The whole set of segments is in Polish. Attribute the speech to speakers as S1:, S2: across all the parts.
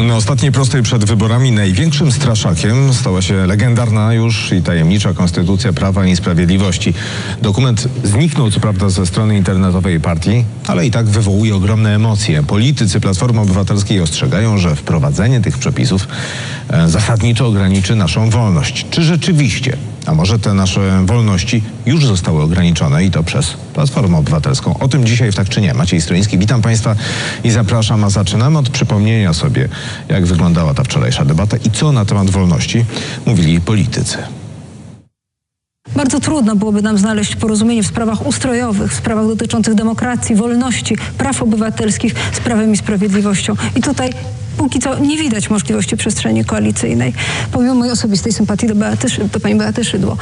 S1: Na ostatniej prostej przed wyborami największym straszakiem stała się legendarna już i tajemnicza Konstytucja Prawa i Sprawiedliwości. Dokument zniknął co prawda ze strony internetowej partii, ale i tak wywołuje ogromne emocje. Politycy Platformy Obywatelskiej ostrzegają, że wprowadzenie tych przepisów e, zasadniczo ograniczy naszą wolność. Czy rzeczywiście? A może te nasze wolności już zostały ograniczone i to przez Platformę Obywatelską? O tym dzisiaj w Tak czy Nie. Maciej Stroiński, witam Państwa i zapraszam. A zaczynamy od przypomnienia sobie, jak wyglądała ta wczorajsza debata i co na temat wolności mówili politycy.
S2: Bardzo trudno byłoby nam znaleźć porozumienie w sprawach ustrojowych, w sprawach dotyczących demokracji, wolności, praw obywatelskich z prawem i sprawiedliwością. I tutaj póki co nie widać możliwości przestrzeni koalicyjnej. Pomimo mojej osobistej sympatii do, Beaty, do pani Beaty Szydło.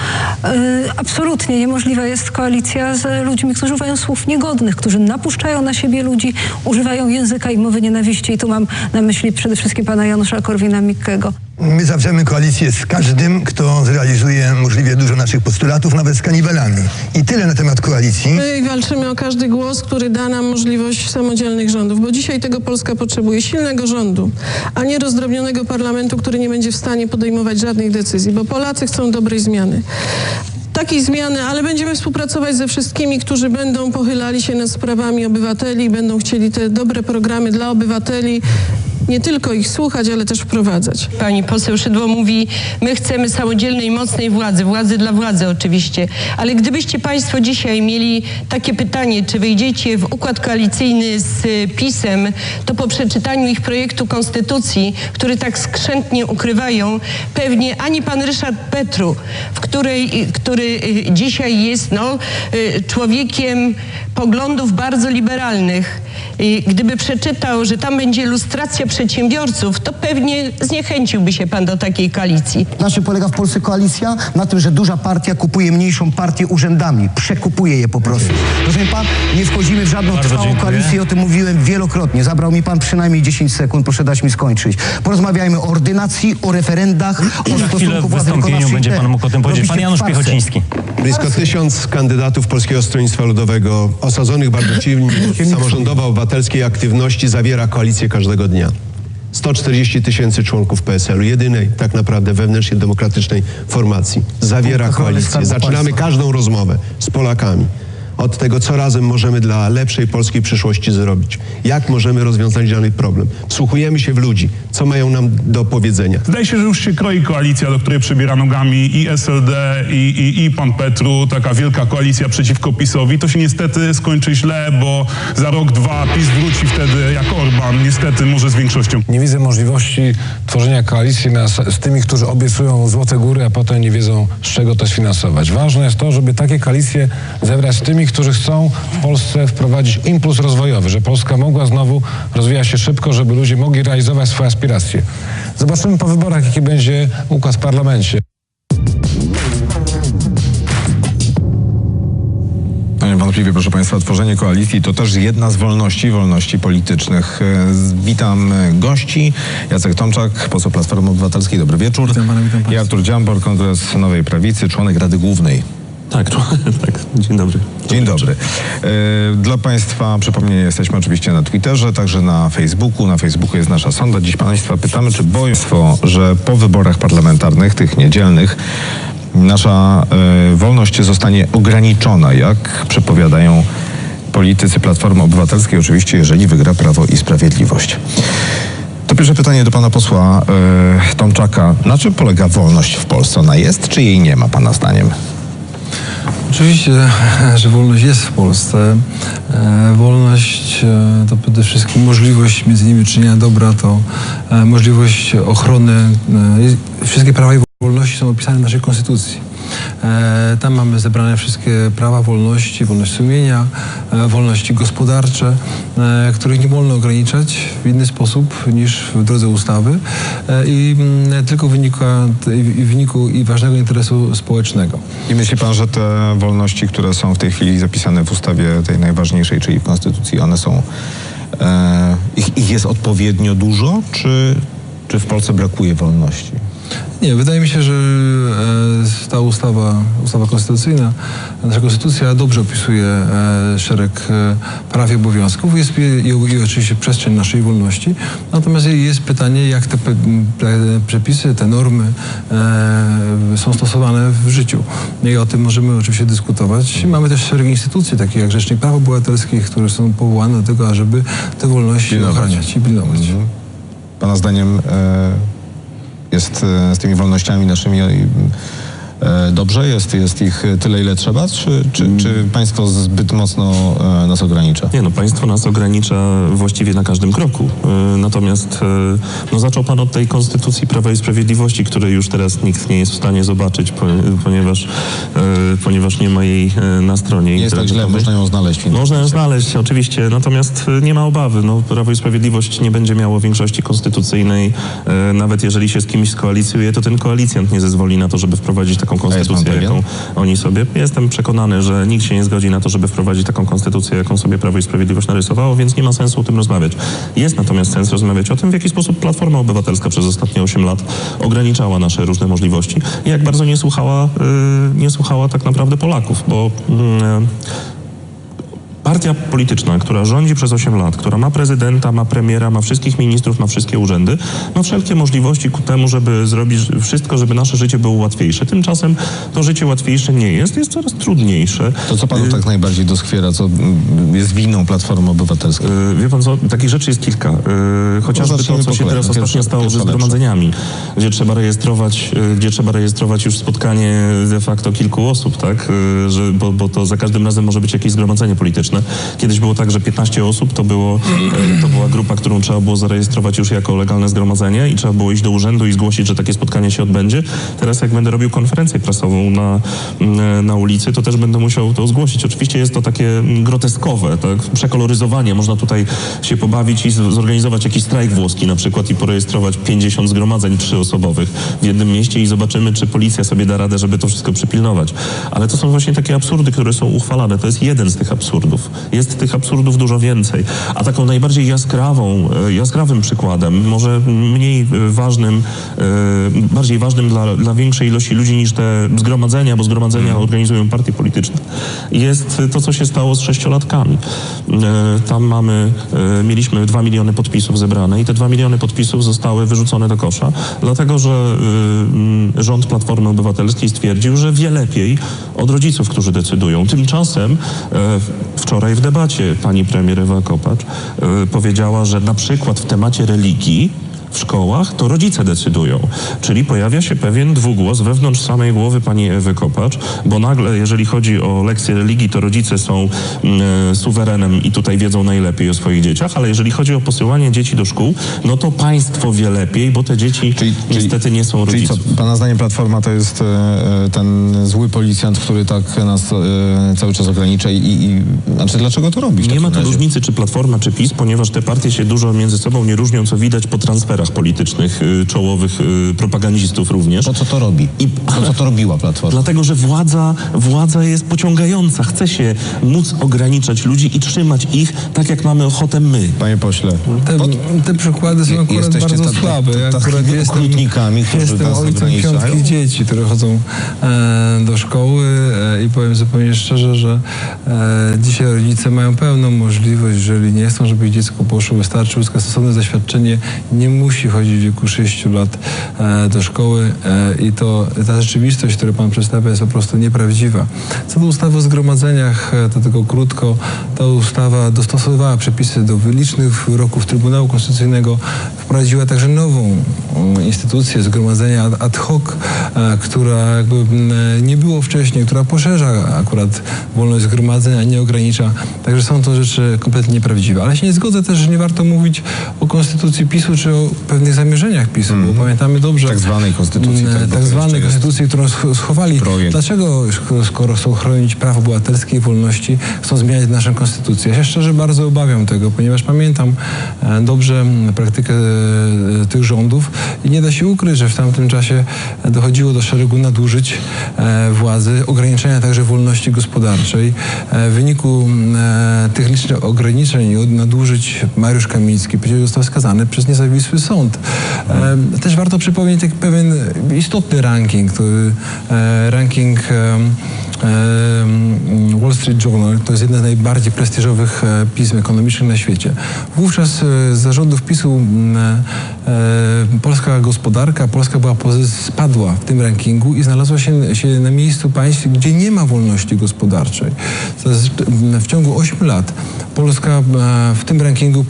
S2: Yy, absolutnie niemożliwa jest koalicja z ludźmi, którzy używają słów niegodnych, którzy napuszczają na siebie ludzi, używają języka i mowy nienawiści. I tu mam na myśli przede wszystkim pana Janusza Korwina-Mikkego.
S3: My zawrzemy koalicję z każdym, kto zrealizuje możliwie dużo naszych postulatów, nawet z kanibalami. I tyle na temat koalicji.
S4: My walczymy o każdy głos, który da nam możliwość samodzielnych rządów, bo dzisiaj tego Polska potrzebuje silnego rządu, a nie rozdrobnionego parlamentu, który nie będzie w stanie podejmować żadnych decyzji, bo Polacy chcą dobrej zmiany. Takiej zmiany, ale będziemy współpracować ze wszystkimi, którzy będą pochylali się nad sprawami obywateli będą chcieli te dobre programy dla obywateli nie tylko ich słuchać, ale też wprowadzać.
S5: Pani poseł Szydło mówi, my chcemy samodzielnej, mocnej władzy, władzy dla władzy oczywiście, ale gdybyście Państwo dzisiaj mieli takie pytanie, czy wyjdziecie w układ koalicyjny z y, PiSem, to po przeczytaniu ich projektu konstytucji, który tak skrzętnie ukrywają, pewnie ani pan Ryszard Petru, w której, y, który y, dzisiaj jest no, człowiekiem poglądów bardzo liberalnych, gdyby przeczytał, że tam będzie lustracja przedsiębiorców, to pewnie zniechęciłby się pan do takiej koalicji.
S6: Na czym polega w Polsce koalicja? Na tym, że duża partia kupuje mniejszą partię urzędami. Przekupuje je po prostu. Rozumie pan? Nie wchodzimy w żadną
S7: Bardzo
S6: trwałą
S7: dziękuję.
S6: koalicję, o tym mówiłem wielokrotnie. Zabrał mi pan przynajmniej 10 sekund, proszę dać mi skończyć. Porozmawiajmy o ordynacji, o referendach, o
S7: Za chwilę
S6: stosunku
S7: w
S6: władzy
S7: wystąpieniu
S6: wykonawczej.
S7: będzie pan mógł o tym powiedzieć. Pan
S6: Robicie
S7: Janusz
S6: farsę.
S7: Piechociński.
S8: Blisko tysiąc kandydatów Polskiego Stronnictwa Ludowego osadzonych bardzo silnie w samorządowo-obywatelskiej aktywności zawiera koalicję każdego dnia. 140 tysięcy członków PSL-u, jedynej tak naprawdę wewnętrznie demokratycznej formacji. Zawiera koalicję. Zaczynamy każdą rozmowę z Polakami. Od tego, co razem możemy dla lepszej polskiej przyszłości zrobić. Jak możemy rozwiązać dany problem. Wsłuchujemy się w ludzi. Co mają nam do powiedzenia.
S9: Wydaje się, że już się kroi koalicja, do której przebiera nogami i SLD, i, i, i pan Petru, taka wielka koalicja przeciwko PiSowi. To się niestety skończy źle, bo za rok, dwa PiS wróci wtedy jak Orban, niestety może z większością.
S10: Nie widzę możliwości tworzenia koalicji na, z tymi, którzy obiecują złote góry, a potem nie wiedzą, z czego to sfinansować. Ważne jest to, żeby takie koalicje zebrać z tymi, którzy chcą w Polsce wprowadzić impuls rozwojowy, że Polska mogła znowu rozwijać się szybko, żeby ludzie mogli realizować swoje aspiracje. Zobaczymy po wyborach, jaki będzie układ w parlamencie.
S1: Niewątpliwie, proszę Państwa, tworzenie koalicji to też jedna z wolności, wolności politycznych. E, Witam gości. Jacek Tomczak, poseł Platformy Obywatelskiej. Dobry wieczór.
S7: Witam pana, witam
S1: I. Artur Dziambor, Kongres Nowej Prawicy, członek Rady Głównej.
S7: Tak, tak. Dzień dobry.
S1: Dzień dobry. E, Dla Państwa przypomnienie, jesteśmy oczywiście na Twitterze, także na Facebooku. Na Facebooku jest nasza sonda. Dziś Państwa pytamy, czy boją że po wyborach parlamentarnych, tych niedzielnych, nasza e, wolność zostanie ograniczona, jak przepowiadają politycy Platformy Obywatelskiej, oczywiście jeżeli wygra Prawo i Sprawiedliwość. To pierwsze pytanie do pana posła e, Tomczaka. Na czym polega wolność w Polsce? Ona jest, czy jej nie ma, pana zdaniem?
S11: Oczywiście, że wolność jest w Polsce. E, Wolność e, to przede wszystkim możliwość między innymi czynienia dobra, to e, możliwość ochrony. Wszystkie prawa i wolności są opisane w naszej Konstytucji. E, Tam mamy zebrane wszystkie prawa, wolności, wolność sumienia, e, wolności gospodarcze, e, których nie wolno ograniczać w inny sposób niż w drodze ustawy i mm, tylko w wyniku i ważnego interesu społecznego.
S1: I myśli pan, że te wolności, które są w tej chwili zapisane w ustawie tej najważniejszej, czyli w Konstytucji, one są. Ich, ich jest odpowiednio dużo, czy, czy w Polsce brakuje wolności?
S11: Nie, wydaje mi się, że e, ta ustawa, ustawa konstytucyjna, nasza konstytucja dobrze opisuje e, szereg e, praw i obowiązków jest, i, i, oczywiście przestrzeń naszej wolności. Natomiast jest pytanie, jak te przepisy, te normy są stosowane w życiu. I o tym możemy oczywiście dyskutować. Mamy też szereg instytucji, takich jak Rzecznik Praw Obywatelskich, które są powołane do tego, ażeby te wolności
S1: Pilnować.
S11: ochraniać i pilnować.
S1: Pana zdaniem e, jest e, z tymi wolnościami naszymi e, dobrze? Jest, jest ich tyle, ile trzeba? Czy, czy, czy państwo zbyt mocno e, nas ogranicza?
S7: Nie no, państwo nas ogranicza właściwie na każdym kroku. E, Natomiast e, no, zaczął pan od tej Konstytucji Prawa i Sprawiedliwości, której już teraz nikt nie jest w stanie zobaczyć, po- ponieważ, e, ponieważ nie ma jej e, na stronie
S1: Nie jest tak źle, można ją znaleźć.
S7: Można ją znaleźć, oczywiście, natomiast e, nie ma obawy. No, Prawo i Sprawiedliwość nie będzie miało większości konstytucyjnej. E, nawet jeżeli się z kimś skoalicjuje, to ten koalicjant nie zezwoli na to, żeby wprowadzić taką konstytucję, jaką oni sobie. Jestem przekonany, że nikt się nie zgodzi na to, żeby wprowadzić taką konstytucję, jaką sobie Prawo i Sprawiedliwość narysowało, więc nie ma sensu o tym rozmawiać. Jest natomiast sens rozmawiać o tym, w jaki sposób Platforma Obywatelska przez ostatnie 8 lat ograniczała nasze różne możliwości i jak bardzo nie słuchała, y, nie słuchała tak naprawdę Polaków, bo mm, Partia polityczna, która rządzi przez 8 lat, która ma prezydenta, ma premiera, ma wszystkich ministrów, ma wszystkie urzędy, ma wszelkie możliwości ku temu, żeby zrobić wszystko, żeby nasze życie było łatwiejsze. Tymczasem to życie łatwiejsze nie jest, jest coraz trudniejsze.
S1: To co panu tak najbardziej doskwiera, co jest winą Platformy Obywatelskiej?
S7: Yy, Wie pan co, takich rzeczy jest kilka. Yy, Chociażby to, co się teraz ostatnio stało ze zgromadzeniami, gdzie trzeba rejestrować, gdzie trzeba rejestrować już spotkanie de facto kilku osób, tak? Że, bo, bo to za każdym razem może być jakieś zgromadzenie polityczne. Kiedyś było tak, że 15 osób to, było, to była grupa, którą trzeba było zarejestrować już jako legalne zgromadzenie i trzeba było iść do urzędu i zgłosić, że takie spotkanie się odbędzie. Teraz jak będę robił konferencję prasową na, na ulicy, to też będę musiał to zgłosić. Oczywiście jest to takie groteskowe, tak? przekoloryzowanie. Można tutaj się pobawić i zorganizować jakiś strajk włoski na przykład i porejestrować 50 zgromadzeń trzyosobowych w jednym mieście i zobaczymy, czy policja sobie da radę, żeby to wszystko przypilnować. Ale to są właśnie takie absurdy, które są uchwalane. To jest jeden z tych absurdów. Jest tych absurdów dużo więcej. A taką najbardziej jaskrawą, e, jaskrawym przykładem, może mniej e, ważnym, e, bardziej ważnym dla, dla większej ilości ludzi niż te zgromadzenia, bo zgromadzenia organizują partie polityczne, jest to, co się stało z sześciolatkami. Tam mamy, mieliśmy 2 miliony podpisów zebrane i te 2 miliony podpisów zostały wyrzucone do kosza, dlatego że rząd Platformy Obywatelskiej stwierdził, że wie lepiej od rodziców, którzy decydują. Tymczasem e, wczoraj w debacie pani premier Ewa Kopacz e, powiedziała, że na przykład w temacie religii w szkołach, to rodzice decydują. Czyli pojawia się pewien dwugłos wewnątrz samej głowy pani Ewy Kopacz, bo nagle, jeżeli chodzi o lekcje religii, to rodzice są mm, suwerenem i tutaj wiedzą najlepiej o swoich dzieciach, ale jeżeli chodzi o posyłanie dzieci do szkół, no to państwo wie lepiej, bo te dzieci niestety nie są
S1: Czyli co,
S7: rodziców.
S1: pana zdaniem Platforma to jest e, ten zły policjant, który tak nas e, cały czas ogranicza i, i znaczy dlaczego to robi? w
S7: Nie ma tu różnicy, czy Platforma, czy PiS, ponieważ te partie się dużo między sobą nie różnią, co widać po transferach politycznych, y, czołowych y, propagandistów również.
S1: To co to robi?
S7: I-
S1: To co to robiła Platforma?
S7: Dlatego, że władza, władza jest pociągająca. Chce się móc ograniczać ludzi i trzymać ich tak, jak mamy ochotę my.
S1: Panie pośle,
S11: Te, te przykłady są akurat
S1: jesteście
S11: bardzo
S1: ta-
S11: słabe. Ja
S1: ta-
S11: akurat jestem, ojcem piątki dzieci, które chodzą e, do szkoły e, i powiem zupełnie szczerze, że e, dzisiaj rodzice mają pełną możliwość, jeżeli nie chcą, żeby ich dziecko poszło, wystarczy uzyskać stosowne zaświadczenie, nie musi chodzić w wieku 6 lat e, do szkoły e, i to ta rzeczywistość, którą pan przedstawia jest po prostu nieprawdziwa. Co do ustawy o zgromadzeniach, e, to tylko krótko, ta ustawa dostosowywała przepisy do licznych wyroków Trybunału Konstytucyjnego, wprowadziła także nową mm, instytucję zgromadzenia ad- hoc, która jakby mm, nie było wcześniej, która poszerza akurat wolność zgromadzeń, a nie ogranicza. Także są to rzeczy kompletnie nieprawdziwe. Ale się nie zgodzę też, że nie warto mówić o konstytucji PiSu czy o pewnych zamierzeniach PiSu, bo pamiętamy dobrze.
S1: Tak zwanej konstytucji,
S11: mm,
S1: tak,
S11: tak zwanej
S1: jest
S11: konstytucji, którą sch- schowali.
S1: projekt.
S11: Dlaczego, sk- skoro chcą chronić prawa obywatelskie i wolności, chcą zmieniać naszą konstytucję? Ja się szczerze bardzo obawiam tego, ponieważ pamiętam e, dobrze praktykę e, tych rządów i nie da się ukryć, że w tamtym czasie dochodziło do szeregu nadużyć e, władzy, ograniczenia także wolności gospodarczej. W wyniku tych licznych ograniczeń i nadużyć Mariusz Kamiński został skazany przez niezawisły sąd. Też warto przypomnieć pewien istotny ranking, który e, ranking Wall Street Journal, to jest jedno z najbardziej prestiżowych e, pism ekonomicznych na świecie. Wówczas e, zarządów PiSu e, polska gospodarka, Polska była spadła w tym rankingu i znalazła się, się na miejscu państw, gdzie nie ma wolności gospodarczej. W ciągu 8 lat Polska w tym rankingu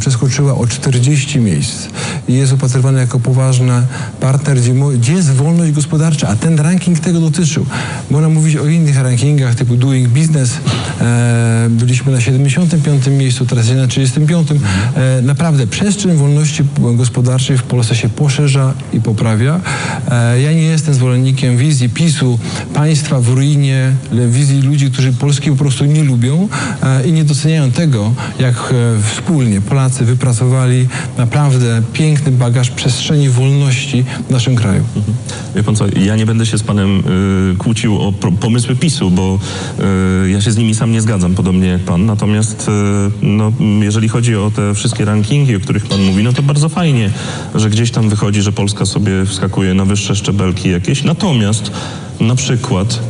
S11: przeskoczyła o 40 miejsc i jest opatrywana jako poważny partner, gdzie, jest wolność gospodarcza, a ten ranking tego dotyczył. Można mówić o innych rankingach typu Doing Business. E, byliśmy na 75 miejscu, teraz jest na 35. E, naprawdę przestrzeń wolności gospodarczej w Polsce się poszerza i poprawia. E, ja nie jestem zwolennikiem wizji PiSu, państwa w ruinie, wizji ludzi, którzy Polski po prostu nie lubią i nie doceniają tego, jak wspólnie Polacy wypracowali naprawdę piękny bagaż przestrzeni wolności w naszym kraju.
S7: Wie pan co, ja nie będę się z panem y, kłócił o pro, pomysły PiSu, bo y, ja się z nimi sam nie zgadzam, podobnie jak pan. Natomiast y, no, jeżeli chodzi o te wszystkie rankingi, o których pan mówi, no to bardzo fajnie, że gdzieś tam wychodzi, że Polska sobie wskakuje na wyższe szczebelki jakieś. Natomiast na przykład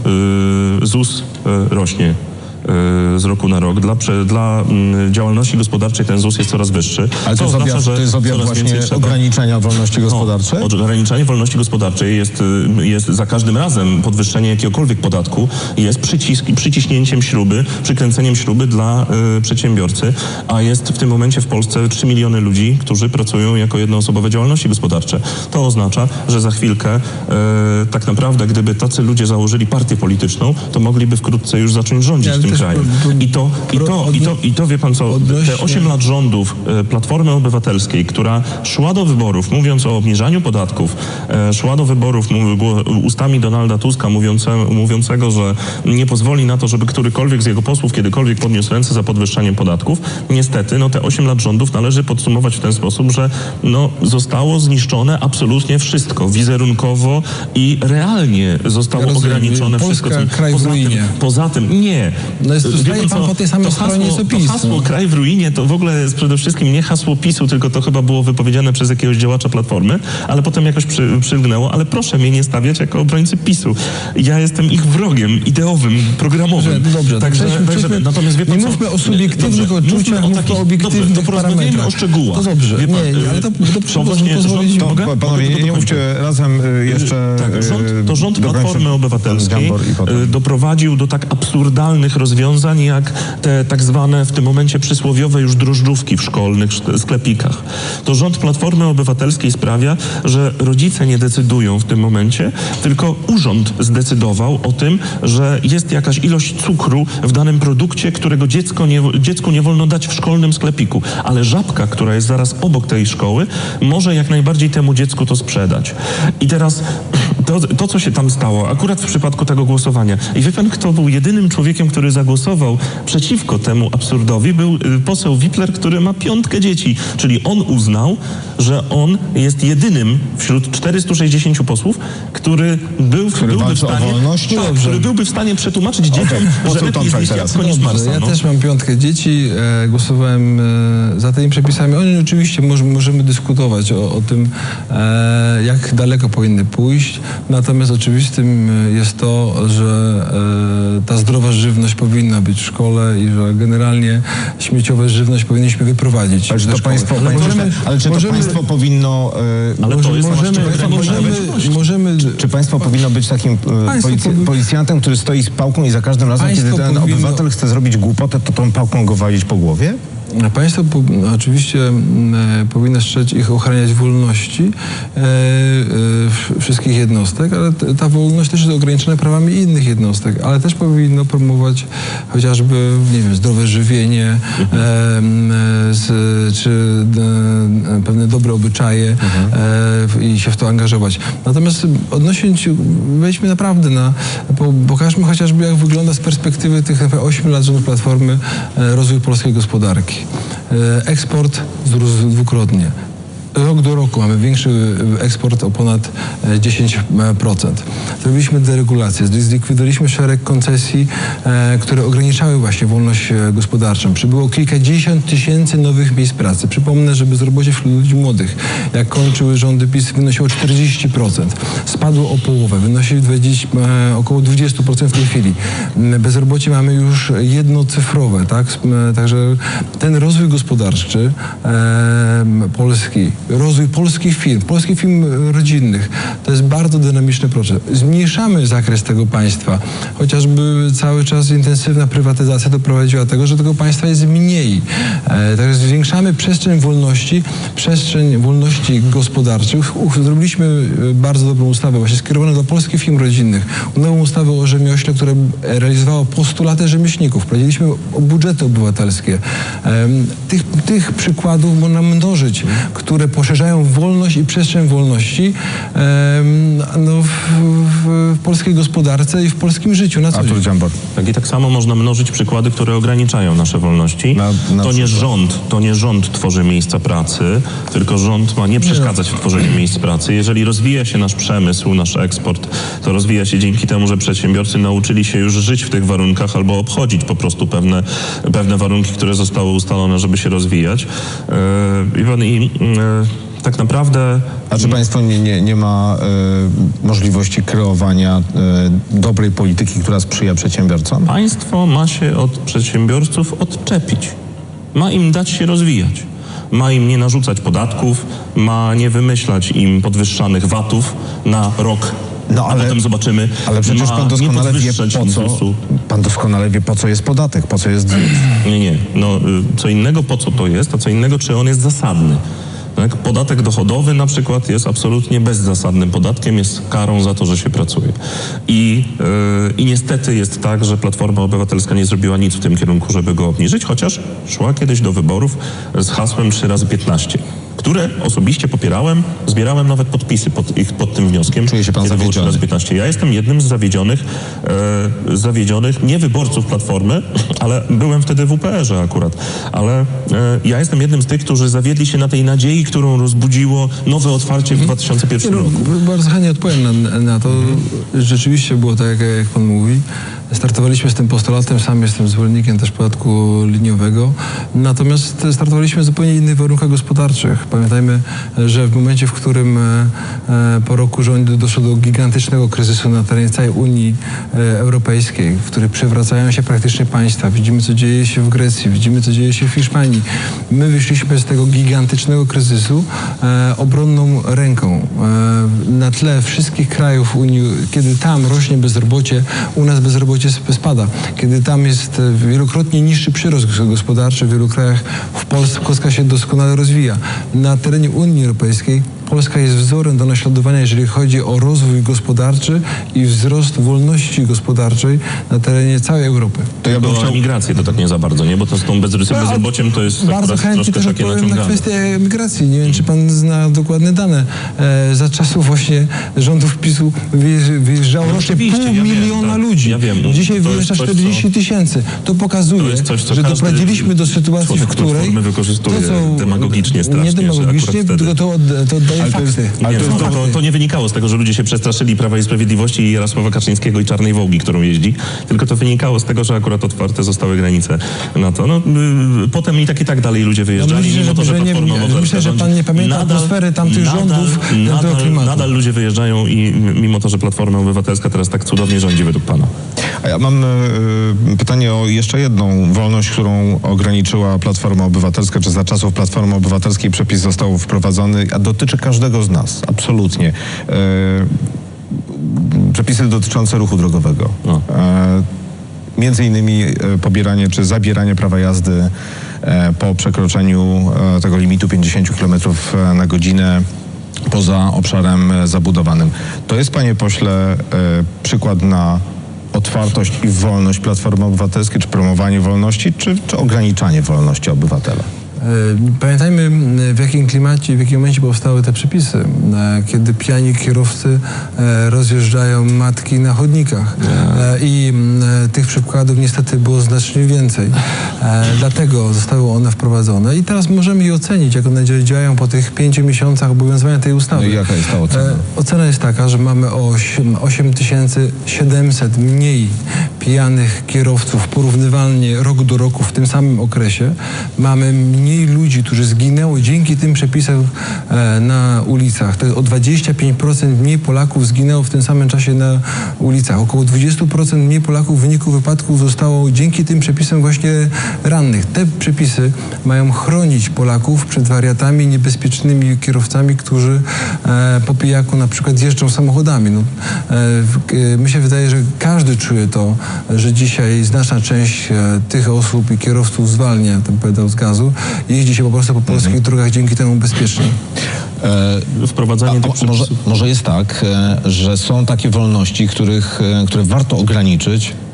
S7: y, ZUS rośnie z roku na rok. Dla, dla mm, działalności gospodarczej ten ZUS jest coraz wyższy.
S1: Ale to,
S7: co
S1: jest
S7: oznacza,
S1: objaw,
S7: że
S1: to jest objaw
S7: coraz
S1: właśnie
S7: więcej trzeba-
S1: ograniczenia wolności gospodarczej?
S7: no, ograniczanie wolności gospodarczej jest, y, jest za każdym razem podwyższenie jakiegokolwiek podatku jest przycisk, przyciśnięciem śruby, przykręceniem śruby dla y, przedsiębiorcy, a jest w tym momencie w Polsce 3 miliony ludzi, którzy pracują jako jednoosobowe działalności gospodarcze. To oznacza, że za chwilkę y, tak naprawdę, gdyby tacy ludzie założyli partię polityczną, to mogliby wkrótce już zacząć rządzić tym I to, i to, i to, i to wie pan co, te
S11: odnośnie-
S7: 8 lat rządów e, Platformy Obywatelskiej, która szła do wyborów, mówiąc o obniżaniu podatków, e, szła do wyborów ustami Donalda Tuska, mówiące, mówiącego, że nie pozwoli na to, żeby którykolwiek z jego posłów kiedykolwiek podniósł ręce za podwyższaniem podatków. Niestety, no te 8 lat rządów należy podsumować w ten sposób, że no, zostało zniszczone absolutnie wszystko, wizerunkowo i realnie zostało
S11: Ja rozumiem.
S7: ograniczone
S11: Polska,
S7: wszystko. poza. Tym, poza tym, nie.
S11: No jest-
S7: Wie
S11: pan po tej samej
S7: to
S11: stronie,
S7: hasło,
S11: co PiS,
S7: To hasło
S11: no.
S7: kraj w ruinie to w ogóle jest przede wszystkim nie hasło PiSu, tylko to chyba było wypowiedziane przez jakiegoś działacza Platformy, ale potem jakoś przy, przylgnęło, ale proszę mnie nie stawiać jako obrońcy PiSu. Ja jestem ich wrogiem ideowym, programowym.
S11: Dobrze, dobrze,
S7: Także,
S11: przejdźmy-
S7: także,
S11: przejdźmy-
S7: natomiast wie pan
S11: nie
S7: co?
S11: mówmy o subiektywnych
S7: Dobrze,
S11: odczuciach,
S7: mówmy
S11: o obiektywnych
S7: dobrze,
S11: parametrach.
S7: o szczegółach.
S11: To dobrze.
S7: Pan,
S11: Nie, ale to- to-
S7: to właśnie
S11: pozwolić-
S7: rząd,
S1: To,
S7: mogę?
S1: pa-
S7: Mogę
S1: panowie, nie, nie mówcie razem y, jeszcze...
S7: Tak, rząd,
S1: y,
S7: to rząd Platformy Obywatelskiej y, doprowadził do tak absurdalnych rozwiązań, jak te tak zwane w tym momencie przysłowiowe już drożdżówki w szkolnych sklepikach. To rząd Platformy Obywatelskiej sprawia, że rodzice nie decydują w tym momencie, tylko urząd zdecydował o tym, że jest jakaś ilość cukru w danym produkcie, którego dziecko nie, dziecku nie wolno dać w szkolnym sklepiku. Ale żabka, która jest zaraz obok tej szkoły, może jak najbardziej temu dziecku to sprzedać. I teraz to, to co się tam stało, akurat w przypadku tego głosowania. I wie pan, kto był jedynym człowiekiem, który zagłosował przeciwko temu absurdowi, był y, poseł Wipler, który ma piątkę dzieci. Czyli on uznał, że on jest jedynym wśród 460 posłów, który był,
S1: Który
S7: byłby w stanie, tak, który byłby w stanie przetłumaczyć dzieciom,
S1: poseł
S7: że lepiej zjeść jabłko niż Marsa.
S11: ja
S7: no.
S11: też mam piątkę dzieci, e, głosowałem e, za tymi przepisami. Oni oczywiście moż, możemy dyskutować o, o tym, e, jak daleko powinny pójść. Natomiast oczywistym e, jest to, że e, ta zdrowa żywność powinna być w szkole i że generalnie śmieciowa żywność powinniśmy wyprowadzić.
S1: Ale czy to
S11: szkoły.
S1: państwo,
S11: Ale możemy-
S1: ale czy to
S11: możemy-
S1: państwo powinno... y,
S7: Ale to jest
S11: możemy, możemy, możemy,
S1: Czy państwo powinno być takim e, polic- policjantem, który stoi z pałką i za każdym razem, kiedy ten
S11: powinno-
S1: obywatel chce zrobić głupotę, to tą pałką go walić po głowie?
S11: Państwo oczywiście m, e, powinno strzec ich ochraniać wolności e, e, wszystkich jednostek, ale ta wolność też jest ograniczona prawami innych jednostek, ale też powinno promować chociażby, nie wiem, zdrowe żywienie, czy pewne dobre obyczaje i się w to angażować. Natomiast odnosząc się, wejdźmy naprawdę na, po, pokażmy chociażby jak wygląda z perspektywy tych 8 lat rządu Platformy rozwój polskiej gospodarki. E, Eksport wzrósł dwukrotnie. Rok do roku mamy większy eksport o ponad e, 10%. Zrobiliśmy deregulację, zli- zlikwidowaliśmy szereg koncesji, e, które ograniczały właśnie wolność e, gospodarczą. Przybyło kilkadziesiąt tysięcy nowych miejsc pracy. Przypomnę, że bezrobocie wśród ludzi młodych, jak kończyły rządy PiS, wynosiło 40%. Spadło o połowę, wynosi 20, e, około 20% w tej chwili. M, Bezrobocie mamy już jednocyfrowe, tak? E, Także ten rozwój gospodarczy em, Polski, rozwój polskich firm, polskich firm e, rodzinnych, to jest bardzo dynamiczny proces. Zmniejszamy zakres tego państwa, chociażby cały czas intensywna prywatyzacja doprowadziła do tego, że tego państwa jest mniej. E, także zwiększamy przestrzeń wolności, przestrzeń wolności gospodarczych. Zrobiliśmy e, bardzo dobrą ustawę, właśnie skierowaną do polskich firm rodzinnych. Nową ustawę o rzemiośle, która realizowała postulaty rzemieślników. Wprowadziliśmy o budżety obywatelskie. Em, Tych, tych przykładów można mnożyć, które poszerzają wolność i przestrzeń wolności no, w, w, w polskiej gospodarce i w polskim życiu na co.
S1: Artur Dziambor.
S7: Tak i tak samo można mnożyć przykłady, które ograniczają nasze wolności.
S1: Na- na
S7: to nie rząd, to nie rząd tworzy miejsca pracy, tylko rząd ma nie przeszkadzać w tworzeniu miejsc pracy. Jeżeli rozwija się nasz przemysł, nasz eksport, to rozwija się dzięki temu, że przedsiębiorcy nauczyli się już żyć w tych warunkach albo obchodzić po prostu pewne, pewne warunki, które zostały ustalone, żeby się rozwijać. Yy, Iwan, i yy, tak naprawdę
S1: A czy państwo nie, nie, nie ma e, możliwości kreowania e, dobrej polityki, która sprzyja przedsiębiorcom?
S7: Państwo ma się od przedsiębiorców odczepić. Ma im dać się rozwijać. Ma im nie narzucać podatków, ma nie wymyślać im podwyższanych VAT-ów na rok.
S1: No,
S7: a
S1: ale-
S7: potem zobaczymy.
S1: Ale przecież pan doskonale wie po co, pan doskonale wie po co jest podatek, po co jest
S7: Nie, nie. No, y, co innego po co to jest, a co innego czy on jest zasadny. Tak? Podatek dochodowy na przykład jest absolutnie bezzasadnym podatkiem, jest karą za to, że się pracuje. I, yy, I niestety jest tak, że Platforma Obywatelska nie zrobiła nic w tym kierunku, żeby go obniżyć, chociaż szła kiedyś do wyborów z hasłem 3 razy 15 które osobiście popierałem, zbierałem nawet podpisy pod, ich, pod tym wnioskiem.
S1: Czuje się pan
S7: kiedy było 3
S1: zawiedziony?
S7: razy 15. Ja jestem jednym z zawiedzionych, e, zawiedzionych nie wyborców Platformy, ale byłem wtedy w UPR-ze akurat. Ale e, ja jestem jednym z tych, którzy zawiedli się na tej nadziei, którą rozbudziło nowe otwarcie w 2001
S11: No,
S7: roku.
S11: Bardzo chętnie odpowiem na, na to. Rzeczywiście było tak, jak pan mówi. Startowaliśmy z tym postulatem, sam jestem zwolennikiem też podatku liniowego. Natomiast startowaliśmy zupełnie innych warunkach gospodarczych. Pamiętajmy, że w momencie, w którym e, e, po roku rządu doszło do gigantycznego kryzysu na terenie całej Unii e, Europejskiej, w którym przewracają się praktycznie państwa. Widzimy, co dzieje się w Grecji, widzimy, co dzieje się w Hiszpanii. My wyszliśmy z tego gigantycznego kryzysu obronną ręką. Na tle wszystkich krajów Unii, kiedy tam rośnie bezrobocie, u nas bezrobocie sp- spada. Kiedy tam jest wielokrotnie niższy przyrost gospodarczy, w wielu krajach w Polska się doskonale rozwija. Na terenie Unii Europejskiej Polska jest wzorem do naśladowania, jeżeli chodzi o rozwój gospodarczy i wzrost wolności gospodarczej na terenie całej Europy.
S1: To ja bym chciał...
S7: emigrację to tak nie za bardzo, nie? Bo to z tą bez, bezrobociem to jest
S11: Bardzo
S7: akurat
S11: chętnie też
S7: takie
S11: odpowiem na kwestię migracji. Nie wiem, czy pan zna dokładne dane. E, za czasów właśnie rządów PiSu wyjeżdż- wyjeżdżało
S7: No
S11: rocznie pół
S7: ja wiem,
S11: miliona
S7: tak.
S11: ludzi.
S7: Ja wiem.
S11: Dzisiaj
S7: To jest
S11: wyjeżdża
S7: coś,
S11: 40
S7: co-
S11: tysięcy. To pokazuje,
S7: To coś, co
S11: że doprowadziliśmy do sytuacji, w której...
S7: Platformy wykorzystuje demagogicznie strasznie,
S11: Nie demagogicznie, tylko to, od- to oddaje
S1: Ale to jest-
S11: fakty.
S1: ale
S7: Nie,
S1: to
S7: no,
S1: jest
S7: to, to, to nie wynikało z tego, że ludzie się przestraszyli Prawa i Sprawiedliwości i Jarosława Kaczyńskiego i Czarnej Wołgi, którą jeździ, tylko to wynikało z tego, że akurat otwarte zostały granice na to. No, y, potem i tak i tak dalej ludzie wyjeżdżali,
S11: myślę,
S7: mimo to,
S11: że- nie- myślę, że pan nie pamięta atmosfery tamtych rządów, tego
S7: nadal,
S11: klimatu.
S7: nadal ludzie wyjeżdżają i mimo to, że Platforma Obywatelska teraz tak cudownie rządzi według pana.
S1: A ja mam e, pytanie o jeszcze jedną wolność, którą ograniczyła Platforma Obywatelska, czy za czasów Platformy Obywatelskiej przepis został wprowadzony, a dotyczy każdego z nas, absolutnie. E, przepisy dotyczące ruchu drogowego.
S7: No.
S1: E, między innymi e, pobieranie czy zabieranie prawa jazdy po przekroczeniu tego limitu 50 km na godzinę poza obszarem zabudowanym. To jest, panie pośle, przykład na otwartość i wolność Platformy Obywatelskiej, czy promowanie wolności, czy, czy ograniczanie wolności obywatela?
S11: Pamiętajmy, w jakim klimacie, w jakim momencie powstały te przepisy. E, Kiedy pijani kierowcy e, rozjeżdżają matki na chodnikach. E, I e, tych przykładów niestety było znacznie więcej. E, Dlatego zostały one wprowadzone. I teraz możemy je ocenić, jak one dzia- działają po tych pięciu miesiącach obowiązywania tej ustawy.
S1: No i jaka jest ta ocena?
S11: E, Ocena jest taka, że mamy o 8 8700 mniej pijanych kierowców porównywalnie rok do roku w tym samym okresie. Mamy mniej ludzi, którzy zginęło dzięki tym przepisom e, na ulicach. To o 25% mniej Polaków zginęło w tym samym czasie na ulicach. Około 20% mniej Polaków w wyniku wypadków zostało dzięki tym przepisom właśnie rannych. Te przepisy mają chronić Polaków przed wariatami, niebezpiecznymi kierowcami, którzy e, po pijaku na przykład jeżdżą samochodami. No, e, mi się wydaje, że każdy czuje to, że dzisiaj znaczna część e, tych osób i kierowców zwalnia ten pedał z gazu. Jeździ się po prostu po polskich drogach dzięki temu bezpieczniej.
S7: Wprowadzanie tych
S1: A, może, może jest tak, e, że są takie wolności, których, e, które warto ograniczyć, e,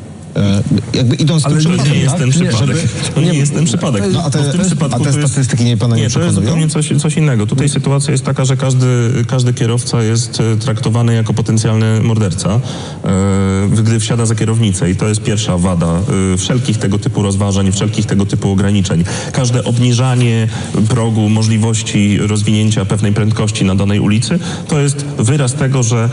S1: jakby idąc tym
S7: Ale to
S1: przykładem,
S7: nie jest
S1: tak?
S7: ten przypadek. To nie
S1: nie-
S7: jest ten przypadek.
S1: No, a te-
S7: w tym
S1: a
S7: jest-
S1: statystyki nie pana nie
S7: Nie, to jest zupełnie coś, coś innego. Tutaj sytuacja jest taka, że każdy, każdy kierowca jest e, traktowany jako potencjalny morderca, e, gdy wsiada za kierownicę i to jest pierwsza wada e, wszelkich tego typu rozważań, wszelkich tego typu ograniczeń. Każde obniżanie progu możliwości rozwinięcia pewnej prędkości na danej ulicy to jest wyraz tego, że,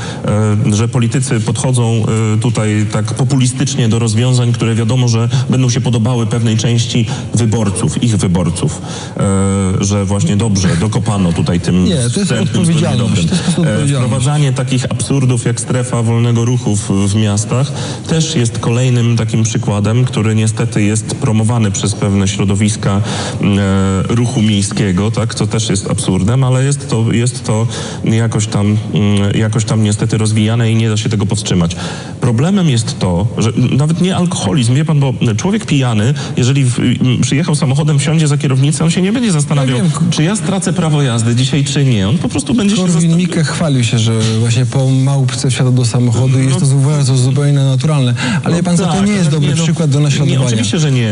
S7: e, że politycy podchodzą e, tutaj tak populistycznie do rozwiązań, które wiadomo, że będą się podobały pewnej części wyborców, ich wyborców, e, że właśnie dobrze dokopano tutaj tym
S11: Nie, to jest odpowiedzialność, to jest.
S7: E. Wprowadzanie takich absurdów jak strefa wolnego ruchu w, w miastach też jest kolejnym takim przykładem, który niestety jest promowany przez pewne środowiska e, ruchu miejskiego, tak, co też jest absurdem, ale jest to, jest to jakoś, tam, mm, jakoś tam niestety rozwijane i nie da się tego powstrzymać. Problemem jest to, że nawet nie alkoholizm, wie pan, bo człowiek pijany, jeżeli w, przyjechał samochodem, wsiądzie za kierownicę, on się nie będzie zastanawiał,
S11: Ja
S7: czy ja stracę prawo jazdy dzisiaj, czy nie. On po prostu będzie się
S11: Korwin
S7: zastanawiał.
S11: Mikke chwalił się, że właśnie po małpce wsiadł do samochodu i jest to, uważa to zupełnie naturalne. Ale wie pan co, to
S7: tak,
S11: nie jest dobry
S7: nie, no,
S11: przykład do naśladowania.
S7: Nie, oczywiście, że nie.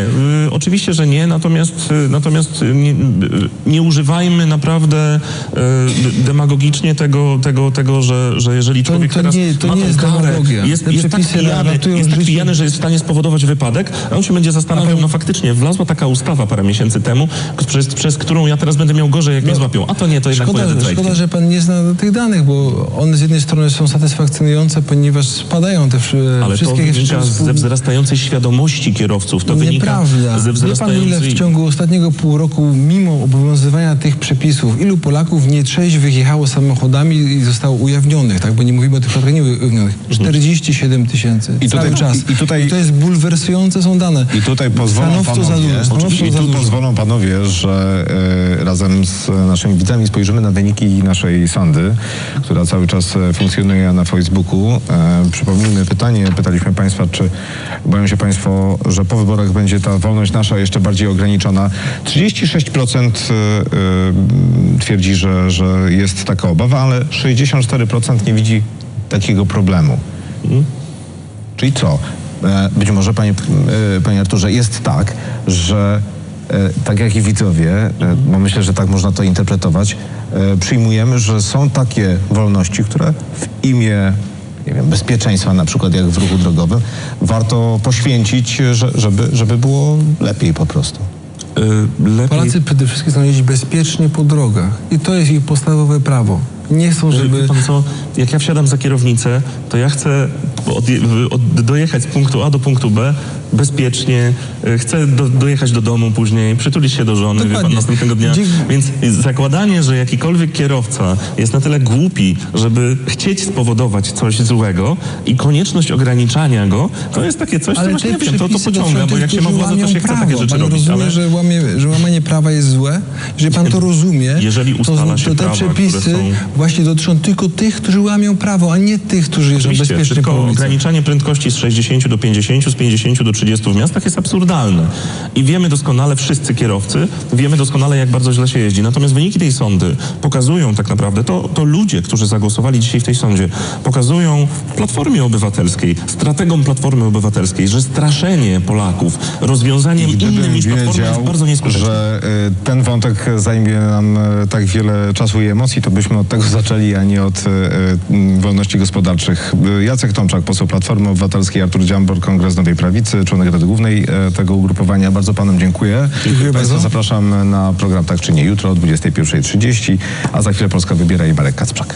S7: Y, oczywiście, że nie, natomiast, y, natomiast y, nie, y, nie używajmy naprawdę y, demagogicznie tego, tego, tego że, że jeżeli
S11: To-
S7: człowiek
S11: to
S7: teraz
S11: nie- to nie jest demagogia.
S7: jest, jest tak pijany, jest tak pijany, że jest stanie spowodować wypadek, a on się będzie zastanawiał, no faktycznie, wlazła taka ustawa parę miesięcy temu, przez, przez którą ja teraz będę miał gorzej, jak mnie złapią. A to nie, to jednak
S11: Szkoda,
S7: pojadę trajkiem.
S11: szkoda, że pan nie zna tych danych, bo one z jednej strony są satysfakcjonujące, ponieważ spadają te wszy-
S7: Ale to
S11: wszystkie
S7: wynika ze wzrastającej świadomości kierowców. To wynika
S11: Nieprawda.
S7: ze
S11: Wie pan, ile
S7: wzrastającej...
S11: w ciągu ostatniego pół roku, mimo obowiązywania tych przepisów, ilu Polaków nietrzeźwych jechało samochodami i zostało ujawnionych, tak? Bo nie mówimy o tych przypadkach nieujawnionych. 47 tysięcy.
S1: I tutaj-
S11: cały czas.
S1: i- i tutaj-
S11: to jest bulwersujące są dane.
S1: I tutaj pozwolą
S11: Stanowczo za
S1: panowie,
S11: dużo.
S1: I tu pozwolą panowie, że e, razem z naszymi widzami spojrzymy na wyniki naszej sondy, która cały czas e, funkcjonuje na Facebooku. E, przypomnijmy pytanie, pytaliśmy państwa, czy boją się państwo, że po wyborach będzie ta wolność nasza jeszcze bardziej ograniczona. 36% e, e, twierdzi, że, że jest taka obawa, ale 64% nie widzi takiego problemu. Czyli co? E, Być może, panie, e, panie Arturze, jest tak, że e, tak jak i widzowie, bo myślę, że tak można to interpretować, przyjmujemy, że są takie wolności, które w imię nie wiem, bezpieczeństwa, na przykład jak w ruchu drogowym, warto poświęcić, że, żeby, żeby było lepiej po prostu.
S7: Lepiej...
S11: Polacy przede wszystkim chcą jeździć bezpiecznie po drogach. I to jest ich podstawowe prawo. Nie chcą,
S7: Żeby... Pan co, jak ja wsiadam za kierownicę, to ja chcę odje- od, dojechać z punktu A do punktu B bezpiecznie, y, chcę do, dojechać do domu później, przytulić się do żony, wie pan, następnego dnia. Więc zakładanie, że jakikolwiek kierowca jest na tyle głupi, żeby chcieć spowodować coś złego i konieczność ograniczania go, to jest takie coś, co
S11: Ale
S7: właśnie
S11: te
S7: nie wiem, to, to pociąga, bo jak się ma władzę, to się chce
S11: prawo.
S7: takie rzeczy
S11: pan
S7: robić,
S11: rozumie,
S7: ale...
S11: że, łamie, że łamanie prawa jest złe? Jeżeli pan to rozumie,
S7: Jeżeli
S11: to,
S7: ustala się
S11: to te
S7: prawa,
S11: przepisy
S7: są-
S11: właśnie dotyczą tylko tych, którzy łamią prawo, a nie tych, którzy jeżdżą bezpiecznie po ulicy.
S7: ograniczanie prędkości z 60 do 50, z 50 do 30 w miastach jest absurdalne. I wiemy doskonale, wszyscy kierowcy, wiemy doskonale, jak bardzo źle się jeździ. Natomiast wyniki tej sądy pokazują tak naprawdę, to, to ludzie, którzy zagłosowali dzisiaj w tej sądzie, pokazują Platformie Obywatelskiej, strategom Platformy Obywatelskiej, że straszenie Polaków rozwiązaniem innym niż Platforma jest bardzo nieskuteczne.
S1: że y, ten wątek zajmie nam y, tak wiele czasu i emocji, to byśmy od tego zaczęli, a nie od y, wolności gospodarczych. Jacek Tomczak, poseł Platformy Obywatelskiej, Artur Dziambor, Kongres Nowej Prawicy, członek Rady Głównej y, tego ugrupowania. Bardzo panom dziękuję. Dziękuję Państwa zapraszam na program Tak czy Nie jutro o 21.30, a za chwilę Polska wybiera i Marek Kacprzak.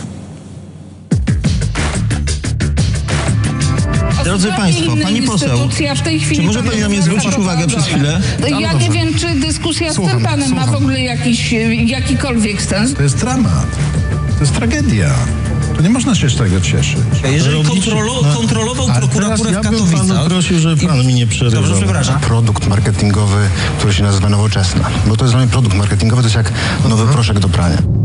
S12: Drodzy Państwo, Pani poseł,
S13: w tej chwili
S12: czy może Pani na mnie zwrócić uwagę przez chwilę?
S13: Ja nie wiem, czy dyskusja z tym panem ma w ogóle jakiś, jakikolwiek sens.
S14: To jest dramat. To jest tragedia. To nie można się z tego cieszyć.
S12: Jeżeli
S14: Robicie-
S12: kontrolo,
S14: no,
S12: kontrolował prokuraturę
S14: teraz
S12: w
S14: ja bym
S12: Katowicach...
S14: panu prosił, żeby pan mi nie przerywał.
S12: Dobrze, przepraszam.
S15: produkt marketingowy, który się nazywa Nowoczesna. Bo to jest dla mnie produkt marketingowy, to jest jak nowy proszek do prania.